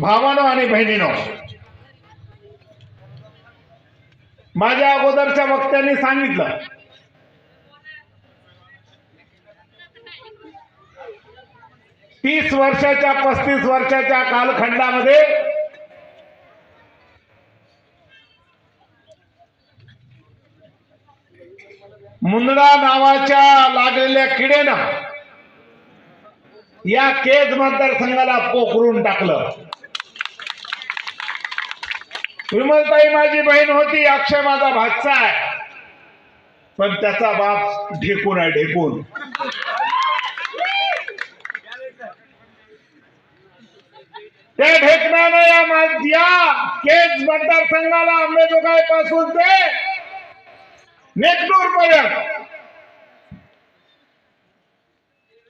भावानो आणि बहिणीनो माझ्या अगोदरच्या वक्त्यांनी सांगितलं तीस वर्षाच्या पस्तीस वर्षाच्या कालखंडामध्ये मुंदडा नावाच्या लागलेल्या किडेनं या केज मतदारसंघाला पोखरून टाकलं. विमलताई माझी बहीण होती अक्षय माझा भाचा आहे. पण त्याचा बाप ढेकून आहे ढेकून. त्या ढेकणानं या माझ्या या केज मतदारसंघाला आंबेजोगाई पासून ते नेकनूर पर्यंत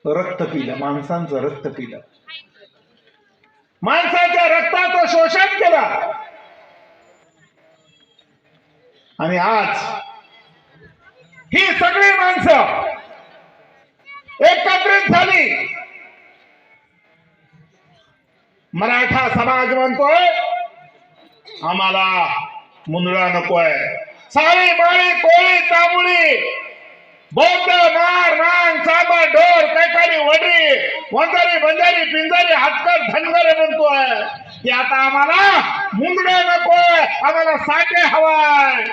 रक्त पिलं माणसांचं रक्त पिलं. माणसाच्या रक्ताचं शोषण केलं. आणि आज ही सगळी माणसं एकत्रित झाली. मराठा समाज म्हणतोय आम्हाला मुंदळा नकोय. साळी माळी कोळी तांबुळी बौद्ध मार मान चाबा ढोर कैकारी वडरी वंजारी बंजारी पिंजारी हातकर धनगरे म्हणतोय. की आता आम्हाला मुंदडे नकोय आम्हाला साठे हवाय.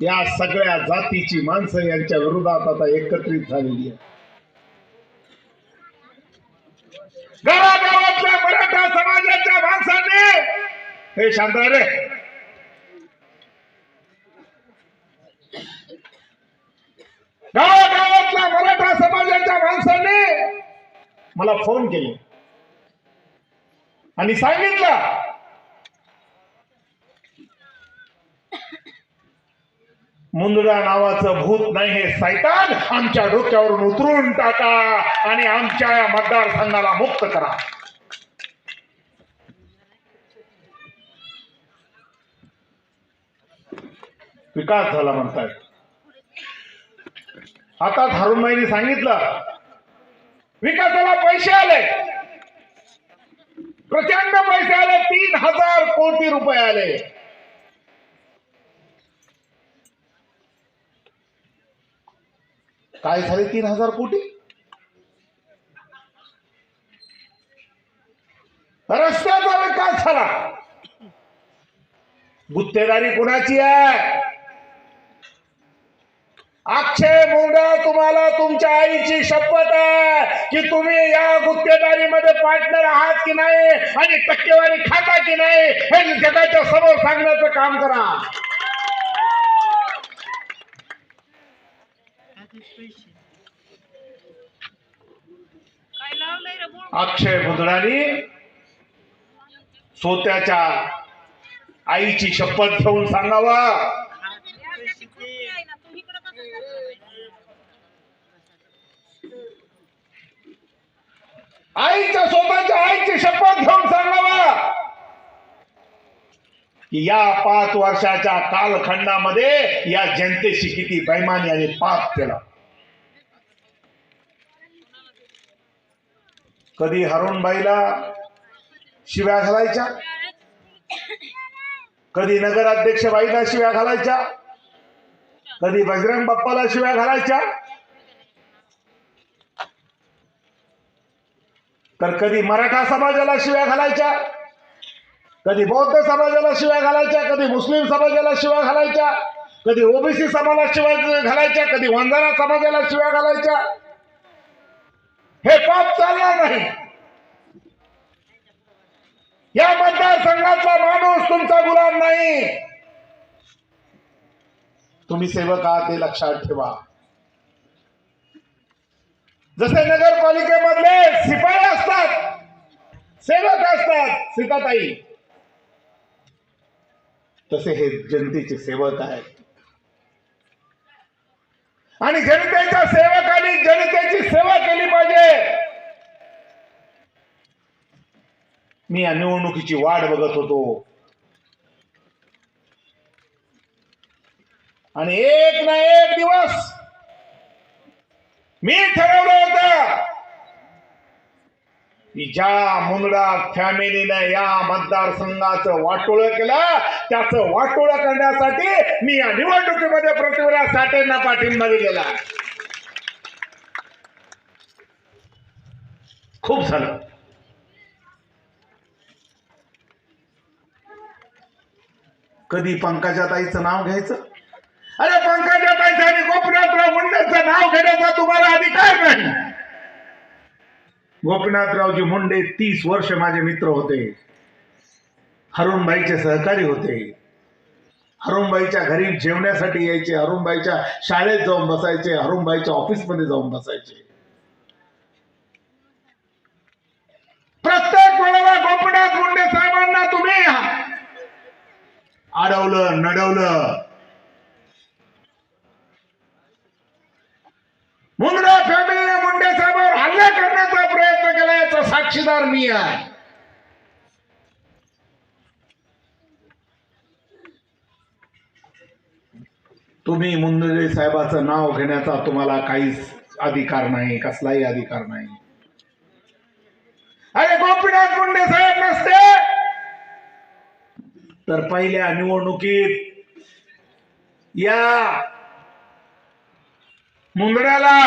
या सगळ्या जातीची माणसं यांच्या विरोधात आता एकत्रित झालेली आहे गावागावातल्या मराठा समाजाच्या माणसांनी हे शांत रे. गावागावातल्या मराठा समाजाच्या माणसांनी मला फोन केले. आणि सांगितलं मुंदडा नावाचं भूत नाही हे सैतान. आमच्या डोक्यावरून उतरून टाका आणि आमच्या या मतदारसंघाला मुक्त करा. विकास झाला म्हणताय. आता धारुणबाईंनी सांगितलं विकासाला पैसे आले. प्रचंड पैसे आले तीन हजार कोटी रुपये आले. काय झाले तीन हजार कोटी? रस्त्याचा विकास झाला? गुत्तेदारी कुणाची आहे? अक्षय मुंडा तुम्हाला तुमच्या आईची शपथ आहे की तुम्ही या गुत्तेदारीमध्ये पार्टनर आहात की नाही? आणि टक्केवारी खाता की नाही? हे जगाच्या समोर सांगण्याचं काम करा काय लावलंय रे बोल अक्षय मुंदडानी स्वतःच्या आईची शपथ घेऊन सांगावा. आईच्या स्वतःच्या आईची शपथ घेऊन सांगावा. की या पाच वर्षाच्या कालखंडामध्ये या जनतेशी किती बैमानी आणि पाप केला. कधी हरुणबाईला शिव्या घालायच्या? कधी नगराध्यक्ष बाईला शिव्या घालायच्या? कधी बजरंग बाप्पाला शिव्या घालायच्या? तर कधी मराठा समाजाला शिव्या घालायच्या? कधी बौद्ध समाजाला शिव्या घालायच्या? कधी मुस्लिम समाजाला शिव्या घालायच्या? कधी ओबीसी समाजाला शिवाय घालायच्या? कधी वंजारा समाजाला शिव्या घालायच्या? हे पाप चालणार नाही. या मतदारसंघातला माणूस तुमचा गुलाम नाही. तुम्ही सेवक आहात लक्षात ठेवा. जसे नगरपालिकेमधले शिपाई असतात सेवक असतात सीताताई. तसे हे जनतेचे सेवक आहेत. आणि जनतेच्या सेवकांनी जनतेची सेवा केली पाहिजे. मी या निवडणुकीची वाट बघत होतो. आणि एक ना एक दिवस मी ठरवलं की ज्या मुंदडा फॅमिलीने या मतदारसंघाचं वाटोळं केलं त्याचं वाटोळं करण्यासाठी मी या निवडणुकीमध्ये पृथ्वीराज साठेंना पाठिंबा दिलेला. खूप झालं कधी पंकजाताईचं नाव घ्यायचं अरे पंकजाताईचं आणि गोपीनाथराव मुंडेचं नाव घेण्याचा तुम्हाला अधिकार गोपीनाथरावजी मुंडे तीस वर्ष माझे मित्र होते. हरुणबाईचे सहकारी होते. हरुणबाईच्या घरी जेवण्यासाठी यायचे हरुणबाईच्या शाळेत जाऊन बसायचे हरुणबाईच्या ऑफिसमध्ये जाऊन बसायचे. प्रत्येक वेळेला गोपीनाथ मुंडे साहेबांना तुम्ही अडवलं नडवलं. मुंडा फॅमिलीने मुंडे साहेबांवर हल्ला करण्याचा प्रयत्न केला याचा साक्षीदार मी आहे. तुम्ही मुंडे साहेबाचं नाव घेण्याचा तुम्हाला काहीच अधिकार नाही कसलाही अधिकार नाही. अरे गोपीनाथ मुंडे साहेब नसते! तर पहिल्या निवडणुकीत या मुंदड्याला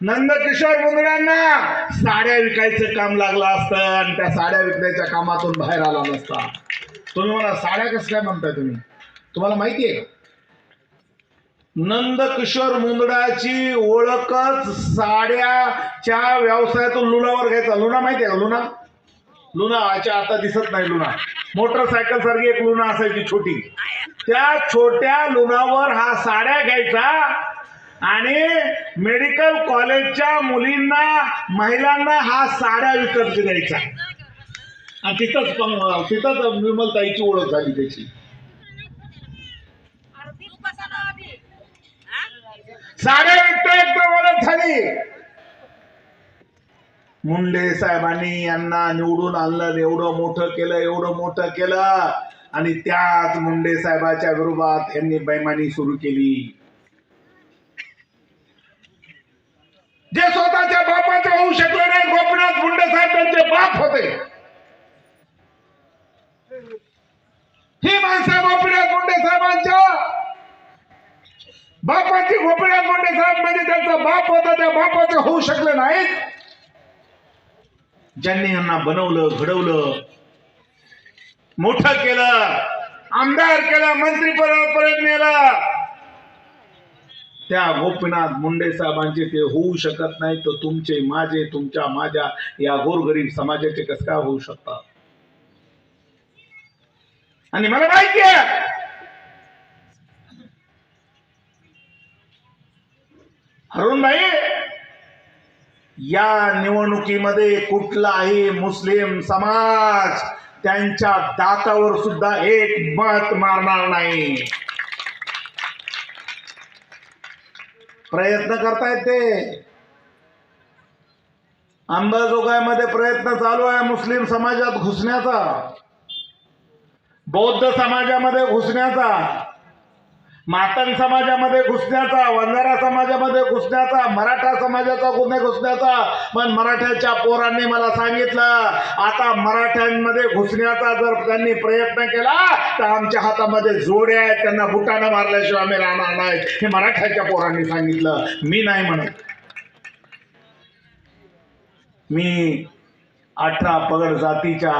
नंदकिशोर मुंदड्यांना साड्या विकायचं काम लागलं असतं आणि त्या साड्या विकण्याच्या कामातून बाहेर आला नसता. तुम्ही मला साड्या कसं काय म्हणताय तुम्ही? तुम्हाला माहिती आहे नंदकिशोर मुंदडाची ओळखच साड्याच्या व्यवसायातून लुणावर घ्यायचा. लुणा माहिती आहे का लुणा? लुना अच्छा आता दिसत नाही लुना मोटरसायकल सारखी एक लुना असायची छोटी. त्या छोट्या लुणावर हा साड्या घ्यायचा. आणि मेडिकल कॉलेजच्या मुलींना महिलांना हा साड्या विकत द्यायचा आणि तिथंच तिथंच विमलताईची ओळख झाली त्याची. साड्या विकता ओळख झाली. मुंडे साहेबांनी यांना निवडून आणलं एवढं मोठं केलं एवढं मोठं केलं. आणि त्याच मुंडे साहेबाच्या विरोधात यांनी बैमानी सुरू केली. जे स्वतःच्या बापाचं होऊ शकले नाही गोपीनाथ मुंडे साहेब त्यांचे बाप होते. ही माणसं गोपीनाथ मुंडे साहेबांच्या बापाची गोपीनाथ मुंडे साहेब म्हणजे त्यांचा बाप होता त्या बापाचे होऊ शकले नाहीत ज्यांनी यांना बनवलं घडवलं मोठं केलं आमदार केलं मंत्रीपदापर्यंत पर्यंत नेलं त्या गोपीनाथ मुंडे साहेबांचे ते होऊ शकत नाही तर तुमचे माझे तुमच्या माझ्या या गोरगरीब समाजाचे कस काय होऊ शकतात? आणि मला माहिती आहे हरुणभाई या निवडणुकीमध्ये कुठलाही मुस्लिम समाज त्यांच्या दातावर सुद्धा एक मत मारणार नाही. प्रयत्न करतायत ते. अंबाजोगाईमध्ये प्रयत्न चालू आहे मुस्लिम समाजात घुसण्याचा. बौद्ध समाजामध्ये घुसण्याचा. मातंग समाजामध्ये घुसण्याचा वंजारा समाजामध्ये घुसण्याचा मराठा समाजाचा गुन्हे घुसण्याचा पण मराठ्याच्या पोरांनी मला सांगितलं आता मराठ्यांमध्ये घुसण्याचा जर त्यांनी प्रयत्न केला तर आमच्या हातामध्ये जोड्या आहेत त्यांना बुटानं मारल्याशिवाय आम्ही राहणार नाही हे मराठ्याच्या पोरांनी सांगितलं. मी नाही म्हणत. मी अठरा पगड जातीच्या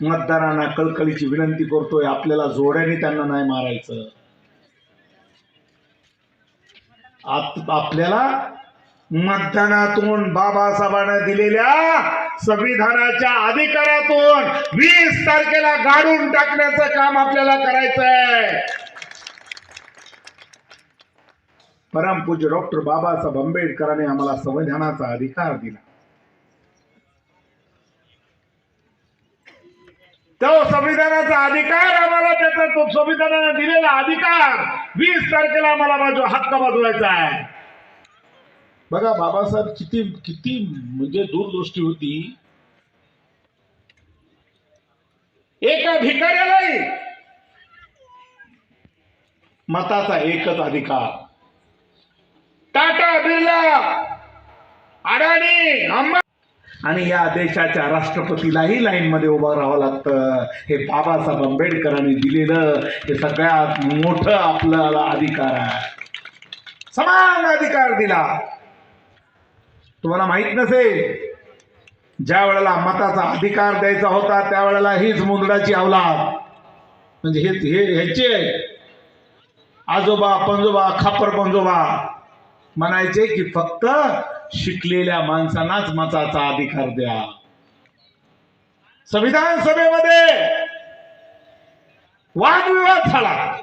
मतदारांना कळकळीची विनंती करतोय आपल्याला जोड्याने त्यांना नाही मारायचं. आप- आपल्याला मतदानातून बाबासाहेबांना दिलेल्या संविधानाच्या अधिकारातून वीस तारखेला गाडून टाकण्याचं काम आपल्याला करायचंय. परमपूज्य डॉक्टर बाबासाहेब आंबेडकरांनी आम्हाला संविधानाचा अधिकार दिला. तो संविधानाचा अधिकार आम्हाला त्याचा तो संविधानाने दिलेला अधिकार वीस तारखेला आम्हाला बाजू हक्क बदलायचा आहे. बघा बाबासाहेब किती किती म्हणजे दूरदृष्टी होती. एका भिकाऱ्यालाही मताचा एकच अधिकार. टाटा बिर्ला अडाणी अंबा आणि या देशाच्या राष्ट्रपतीलाही लाईनमध्ये उभं राहावं लागतं. हे बाबासाहेब आंबेडकरांनी दिलेलं हे सगळ्यात मोठं आपल्याला अधिकार आहे. समान अधिकार दिला. तुम्हाला माहीत नसेल ज्या वेळेला मताचा अधिकार द्यायचा होता त्यावेळेला हीच मुंदडाची अवलाद. म्हणजे हे हे ह्याचे आजोबा पंजोबा खापर पंजोबा. म्हणायचे की फक्त शिकलेल्या माणसांनाच मताचा अधिकार द्या. संविधान सभेमध्ये वादविवाद झाला.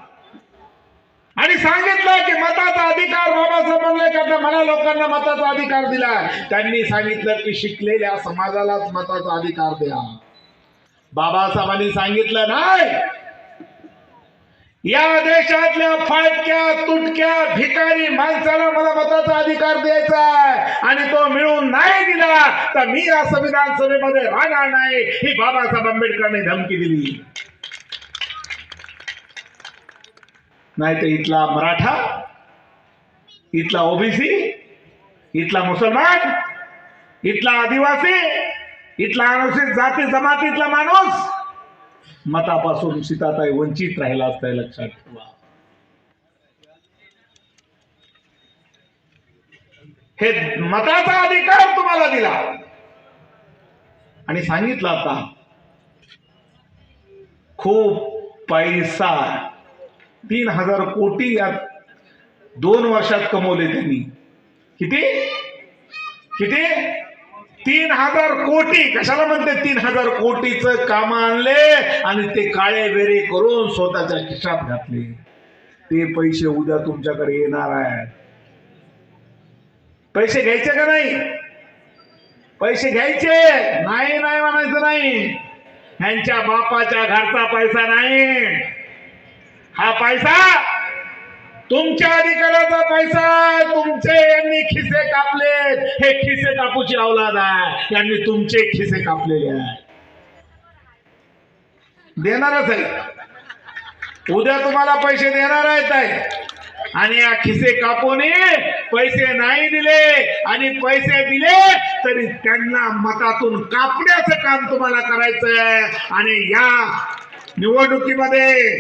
आणि सांगितलं की मताचा अधिकार बाबासाहेब म्हणले का मला लोकांना मताचा अधिकार दिला. त्यांनी सांगितलं की शिकलेल्या समाजालाच मताचा अधिकार द्या. बाबासाहेबांनी सांगितलं नाही. या देशातल्या फाटक्या तुटक्या भिकारी माणसाला मला मताचा अधिकार द्यायचा आहे. आणि तो मिळून नाही दिला तर मी या संविधान सभेमध्ये राहणार नाही. ही बाबासाहेब आंबेडकरांनी धमकी दिली. नाही तर इथला मराठा इथला ओबीसी इथला मुसलमान इथला आदिवासी इथला अनुसूचित जाती जमातीतला माणूस मतापासून सीताताई वंचित राहिला असताय लक्षात ठेवा. हे मताचा अधिकार तुम्हाला दिला. आणि सांगितलं आता खूप पैसा तीन हजार कोटी या दोन वर्षात कमवले त्यांनी. किती? किती? तीन हजार कोटी. कशाला म्हणते तीन हजार कोटीच काम आणले आणि ते काळे बेरे करून स्वतःच्या खिशात घातले? ते पैसे उद्या तुमच्याकडे येणार आहेत. पैसे घ्यायचे का नाही? पैसे घ्यायचे. नाही नाही म्हणायचं नाही. ह्यांच्या बापाच्या घरचा पैसा नाही. हा पैसा तुमच्या अधिकाराचा पैसा तुमचे यांनी खिसे कापले. हे खिसे कापूची अवलाद आहे. यांनी तुमचे खिसे कापलेले आहे. देणारच आहे. उद्या तुम्हाला पैसे देणार आहेत आहे. आणि या खिसे कापून पैसे नाही दिले आणि पैसे दिले तरी त्यांना मतातून कापण्याचं काम तुम्हाला करायचं आहे आणि या निवडणुकीमध्ये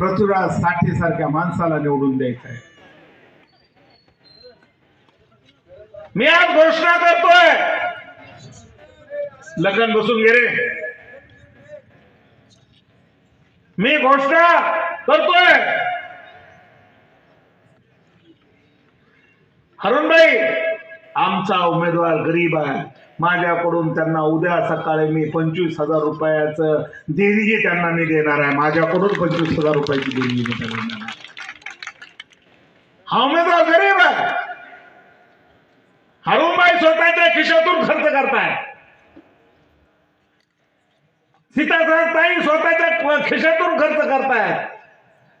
पृथ्वीराज साठे सारख्या माणसाला निवडून द्यायचं आहे मी आज घोषणा करतोय. लग्न बसून गेले मी घोषणा करतोय. हरुणबाई आमचा उमेदवार गरीब आहे. माझ्याकडून त्यांना उद्या सकाळी मी पंचवीस हजार रुपयाचं देणगी त्यांना मी देणार आहे. माझ्याकडून पंचवीस हजार रुपयाची देणगी मी त्यांना देणार आहे. हा उमेदवार गरीब आहे. हरुणबाई स्वतःच्या खिशातून खर्च करताय. सीतासाहेब ताई स्वतःच्या खिशातून खर्च करतायत.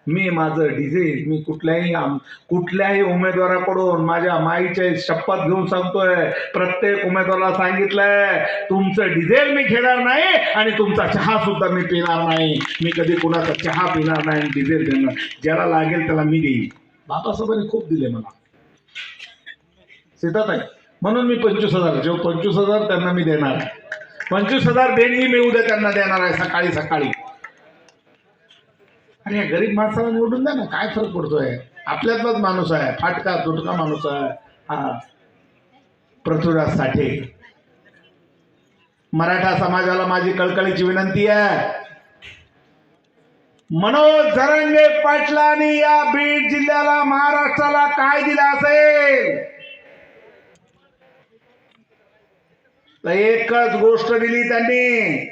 मी माझं डिझेल मी कुठल्याही आम कुठल्याही उमेदवाराकडून माझ्या माईचे शपथ घेऊन सांगतोय. प्रत्येक उमेदवाराला सांगितलंय तुमचं डिझेल मी घेणार नाही आणि तुमचा चहा सुद्धा मी पिणार नाही. मी कधी कुणाचा चहा पिणार नाही आणि डिझेल देणार ज्याला लागेल त्याला मी देईन. बाबासाहेबांनी खूप दिले मला. सीताताई म्हणून मी पंचवीस हजार जेव्हा पंचवीस हजार त्यांना मी देणार. पंचवीस हजार देणगी मी उद्या त्यांना देणार आहे सकाळी सकाळी. आणि या गरीब माणसाला निवडून द्या ना काय फरक पडतोय? आपल्यातलाच माणूस आहे फाटका तुटका माणूस आहे. हा. पृथ्वीराज साठे मराठा समाजाला माझी कळकळीची विनंती आहे. मनोज झरंगे पाटलांनी या बीड जिल्ह्याला महाराष्ट्राला काय दिलं असेल? तर एकच गोष्ट दिली त्यांनी.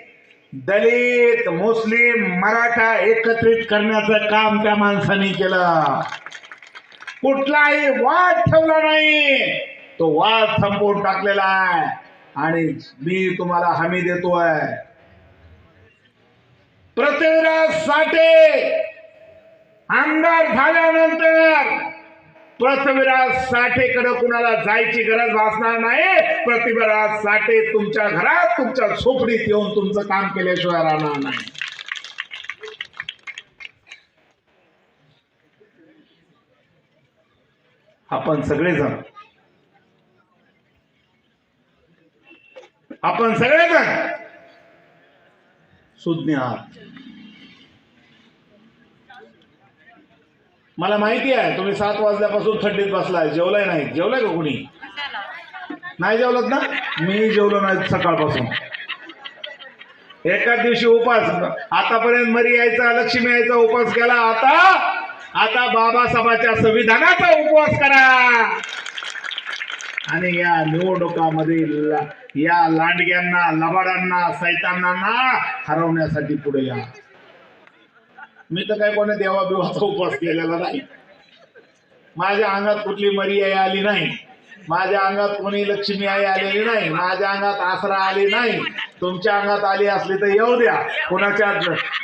दलित मुस्लिम मराठा एकत्रित करण्याचं काम त्या माणसाने केलं. कुठलाही वाद ठेवला नाही. तो वाद संपवून टाकलेला आहे. आणि मी तुम्हाला हमी देतोय. पृथ्वीराज साठे आमदार झाल्यानंतर पृथ्वीराज साठेकडे कुणाला जायची गरज भासणार नाही. पृथ्वीराज साठे तुमच्या घरात तुमच्या झोपडीत येऊन तुमचं काम केल्याशिवाय राहणार नाही. आपण सगळेजण आपण सगळेजण सुज्ञ आहात. मला माहिती आहे तुम्ही सात वाजल्यापासून थंडीत बसलाय जेवलाय नाही. जेवलाय का कोणी? नाही जेवलत ना? मी जेवलो नाही सकाळपासून. एकाच दिवशी उपास. आतापर्यंत मरी यायचा लक्ष्मी यायचा उपास केला. आता आता बाबासाहेबांच्या संविधानाचा उपवास करा. आणि या निवडणुकामध्ये या लांडग्यांना लबाडांना सैतानांना हरवण्यासाठी पुढे या. मी तर काय कोणी देवाबिवाचा उपवास केलेला नाही. माझ्या अंगात कुठली मरी आई आली नाही. माझ्या अंगात कोणी लक्ष्मी आई आलेली नाही. माझ्या अंगात आसरा आली नाही. तुमच्या अंगात आली असली तर येऊ द्या. कोणाच्या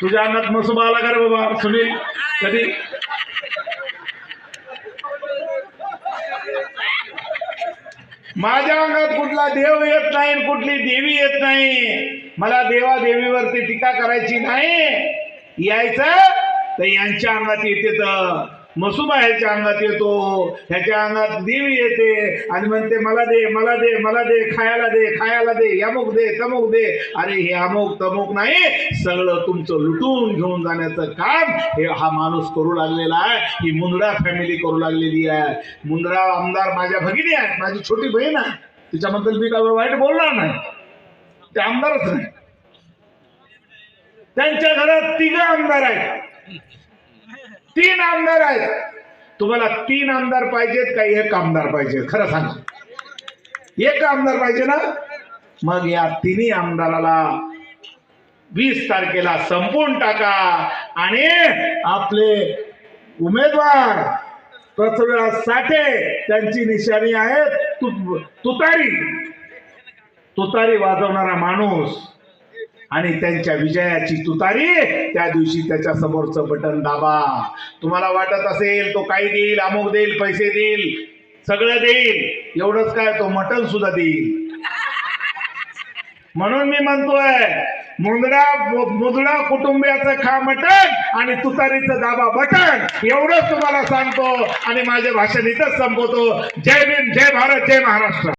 तुझ्या अंगात मसुबा आला का रे बाबा सुनील? कधी? माझ्या अंगात कुठला देव येत नाही कुठली देवी येत नाही. मला देवा देवीवरती टीका करायची नाही. यायचं? तर यांच्या अंगात येते तर मसुबा ह्याच्या अंगात येतो ह्याच्या अंगात देवी येते. आणि म्हणते मला दे मला दे मला दे खायला दे खायला दे अमुक दे तमुक दे. अरे हे अमुक तमुक नाही सगळं तुमचं लुटून घेऊन जाण्याचं काम हे हा माणूस करू लागलेला आहे. ही मुंदडा फॅमिली करू लागलेली आहे. मुंदडा आमदार माझ्या भगिनी आहे माझी छोटी बहीण आहे. तिच्याबद्दल मी काय वाईट बोलणार नाही. ते आमदारच नाही. त्यांच्या घरात तिघ आमदार आहेत. तीन आमदार आहेत. तुम्हाला तीन आमदार पाहिजेत का एक आमदार पाहिजे खरं सांगा. एक आमदार पाहिजे ना? मग या तिन्ही आमदाराला वीस तारखेला संपवून टाका आणि आपले उमेदवार पृथ्वीराज साठे त्यांची निशाणी आहे तु- तुतारी. तुतारी वाजवणारा माणूस आणि त्यांच्या विजयाची तुतारी त्या दिवशी त्याच्या समोरचं बटन दाबा. तुम्हाला वाटत असेल तो काही देईल अमुक देईल पैसे देईल सगळं देईल एवढंच काय तो मटन सुद्धा देईल. म्हणून मी म्हणतोय मुंदडा मुदडा कुटुंबियाचं खा मटण आणि तुतारीचं दाबा बटन एवढंच तुम्हाला सांगतो आणि माझे भाषण इथंच संपवतो. जय भीम जय भारत जय महाराष्ट्र.